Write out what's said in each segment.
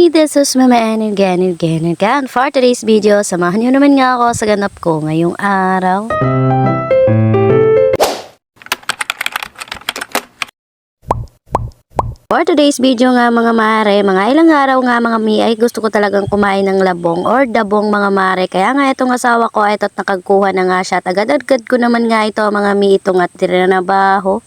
Hi, this is Mama Annie again and again. For today's video, samahan niyo naman nga ako sa ganap ko ngayong araw. For today's video nga mga mare, mga ilang araw nga mga mi ay gusto ko talagang kumain ng labong or dabong mga mare. Kaya nga itong asawa ko ay ito't nakagkuha na nga siya. at Agad-agad ko naman nga ito mga mi itong at tiranabaho.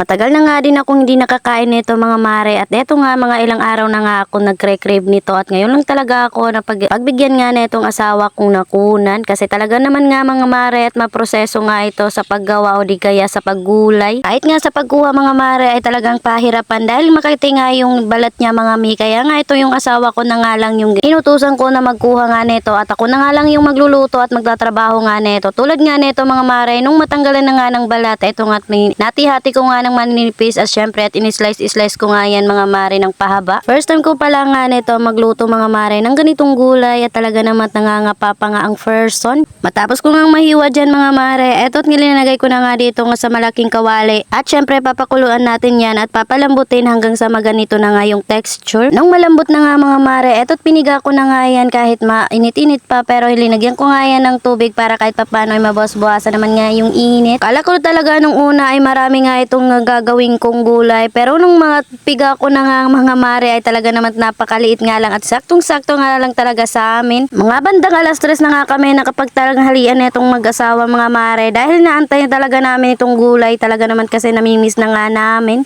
Matagal na nga din akong hindi nakakain nito mga mare. At eto nga mga ilang araw na nga ako nagkre-crave nito. At ngayon lang talaga ako na pag pagbigyan nga nitong asawa kong nakunan. Kasi talaga naman nga mga mare at maproseso nga ito sa paggawa o di kaya sa paggulay. Kahit nga sa pagkuha mga mare ay talagang pahirapan. Dahil makiti nga yung balat niya mga mi. Kaya nga ito yung asawa ko na nga lang yung inutusan ko na magkuha nga nito. At ako na nga lang yung magluluto at magtatrabaho nga nito. Tulad nga nito mga mare nung matanggalan na nga ng balat ito nga natihati ko nga ng maninipis at syempre at in-slice-slice ko nga yan mga mare ng pahaba. First time ko pala nga nito magluto mga mare ng ganitong gulay at talaga naman nangangapa pa nga ang person. Matapos ko nga mahiwa dyan mga mare, eto't nilinagay ko na nga dito nga sa malaking kawali at syempre papakuluan natin yan at papalambutin hanggang sa maganito na nga yung texture. Nung malambot na nga mga mare, eto't piniga ko na nga yan kahit mainit-init pa pero linagyan ko nga yan ng tubig para kahit papano ay mabos-buwasan naman nga yung init. Kala ko talaga nung una ay marami nga itong gagawin kong gulay pero nung mga piga ko na nga mga mare ay talaga naman napakaliit nga lang at saktong-sakto nga lang talaga sa amin. Mga bandang alas tres na nga kami nakapagtalang halian na itong mag-asawa mga mare dahil naantay talaga namin itong gulay talaga naman kasi namimiss na nga namin.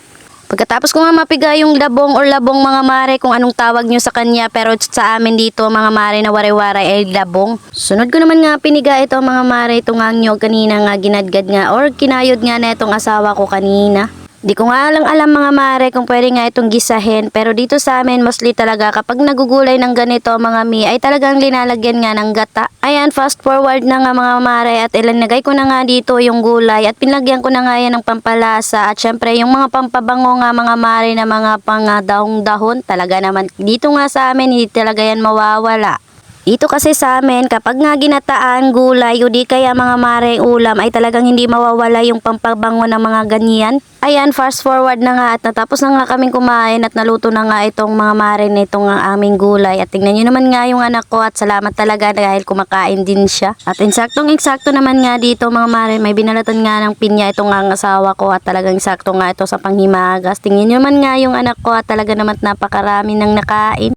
Pagkatapos ko nga mapiga yung labong or labong mga mare kung anong tawag nyo sa kanya pero sa amin dito mga mare na ware-ware ay labong. Sunod ko naman nga piniga ito mga mare itong nga nyo kanina nga ginadgad nga or kinayod nga na itong asawa ko kanina. Di ko nga lang alam mga mare kung pwede nga itong gisahin pero dito sa amin mostly talaga kapag nagugulay ng ganito mga mi ay talagang linalagyan nga ng gata. Ayan fast forward na nga mga mare at ilanagay ko na nga dito yung gulay at pinlagyan ko na nga yan ng pampalasa at syempre yung mga pampabango nga mga mare na mga pang dahong dahon talaga naman dito nga sa amin hindi talaga yan mawawala. Dito kasi sa amin, kapag nga ginataan gulay o di kaya mga mare ulam ay talagang hindi mawawala yung pampabango ng mga ganyan. Ayan, fast forward na nga at natapos na nga kaming kumain at naluto na nga itong mga mare na itong aming gulay. At tingnan nyo naman nga yung anak ko at salamat talaga dahil kumakain din siya. At insaktong insakto naman nga dito mga mare, may binalatan nga ng pinya itong ang asawa ko at talagang sakto nga ito sa panghimagas. Tingnan nyo naman nga yung anak ko at talaga naman napakarami ng nakain.